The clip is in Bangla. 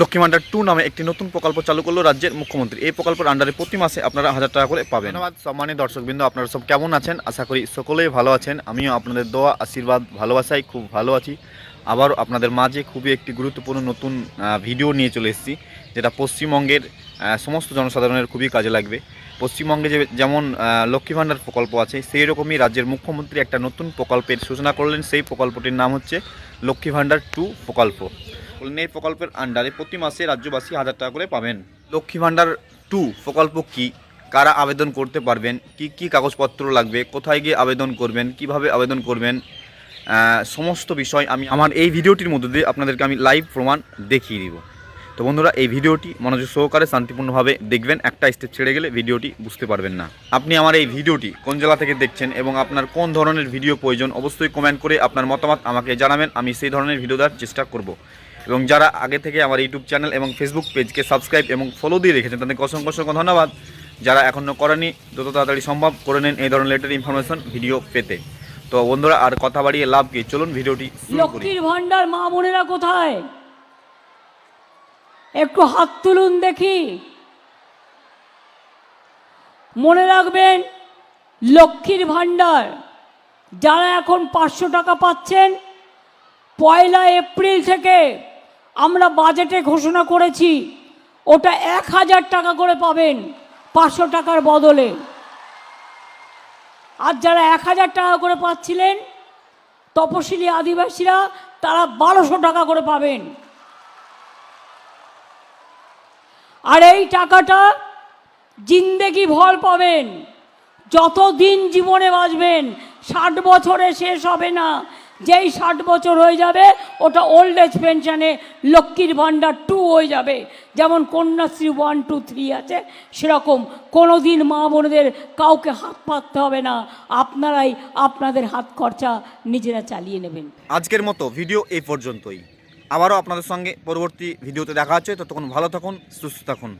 লক্ষ্মী ভান্ডার টু নামে একটি নতুন প্রকল্প চালু করল রাজ্যের মুখ্যমন্ত্রী। এই প্রকল্পের আন্ডারে প্রতি মাসে আপনারা হাজার টাকা করে পাবেন। ধন্যবাদ সম্মানীয় দর্শকবৃন্দ, আপনারা সব কেমন আছেন? আশা করি সকলেই ভালো আছেন। আমিও আপনাদের দোয়া, আশীর্বাদ, ভালোবাসায় খুব ভালো আছি। আবারও আপনাদের মাঝে খুবই একটি গুরুত্বপূর্ণ নতুন ভিডিও নিয়ে চলে এসেছি, যেটা পশ্চিমবঙ্গের সমস্ত জনসাধারণের খুবই কাজে লাগবে। পশ্চিমবঙ্গে যে যেমন লক্ষ্মী ভাণ্ডার প্রকল্প আছে, সেই রকমই রাজ্যের মুখ্যমন্ত্রী একটা নতুন প্রকল্পের সূচনা করলেন। সেই প্রকল্পটির নাম হচ্ছে লক্ষ্মী ভাণ্ডার টু প্রকল্প। বললেন এই প্রকল্পের আন্ডারে প্রতি মাসে রাজ্যবাসী হাজার টাকা করে পাবেন। লক্ষ্মী ভাণ্ডার টু প্রকল্প কি? কারা আবেদন করতে পারবেন? কি কি কাগজপত্র লাগবে? কোথায় গিয়ে আবেদন করবেন? কীভাবে আবেদন করবেন? সমস্ত বিষয় আমি আমার এই ভিডিওটির মধ্যে দিয়ে আপনাদেরকে আমি লাইভ প্রমাণ দেখিয়ে দিব। তো বন্ধুরা, এই ভিডিওটি মনোযোগ সহকারে শান্তিপূর্ণভাবে দেখবেন। একটা স্টেপ ছেড়ে গেলে ভিডিওটি বুঝতে পারবেন না। আপনি আমার এই ভিডিওটি কোন জেলা থেকে দেখছেন এবং আপনার কোন ধরনের ভিডিও প্রয়োজন, অবশ্যই কমেন্ট করে আপনার মতামত আমাকে জানাবেন। আমি সেই ধরনের ভিডিও দেওয়ার চেষ্টা করব। এবং যারা আগে থেকে আমার ইউটিউব চ্যানেল এবং ফেসবুক পেজকে সাবস্ক্রাইব এবং ফলো দিয়ে রেখেছেন, তাদেরকে অসংখ্য অসংখ্য ধন্যবাদ। যারা এখনও করেনি যত তাড়াতাড়ি সম্ভব করে নেন এই ধরনের লেটার ইনফরমেশন ভিডিও পেতে। তো বন্ধুরা, আর কথা বাড়িয়ে লাভ কি? চলুন ভিডিওটি লক্ষ্মীর ভান্ডার মা বোনেরা কোথায়? একটু হাত তুলুন দেখি। মনে রাখবেন, লক্ষ্মীর ভান্ডার যারা এখন পাঁচশো টাকা পাচ্ছেন, পয়লা এপ্রিল থেকে আমরা বাজেটে ঘোষণা করেছি, ওটা এক হাজার টাকা করে পাবেন পাঁচশো টাকার বদলে। আর যারা এক হাজার টাকা করে পাচ্ছিলেন, তপশিলি আদিবাসীরা, তারা বারোশো টাকা করে পাবেন। আর এই টাকাটা জিন্দেগি ভর পাবেন। যত দিন জীবনে বাঁচবেন, ষাট বছরে শেষ হবে না। যেই ষাট বছর হয়ে যাবে, ওটা ওল্ড এজ পেনশনে লক্ষ্মীর ভাণ্ডার টু হয়ে যাবে। যেমন কন্যাশ্রী ওয়ান টু থ্রি আছে, সেরকম। কোনো দিন মা বোনদের কাউকে হাত পাততে হবে না। আপনারাই আপনাদের হাত খরচা নিজেরা চালিয়ে নেবেন। আজকের মতো ভিডিও এই পর্যন্তই। আবারও আপনাদের সঙ্গে পরবর্তী ভিডিওতে দেখা হচ্ছে। ততক্ষণ ভালো থাকুন, সুস্থ থাকুন।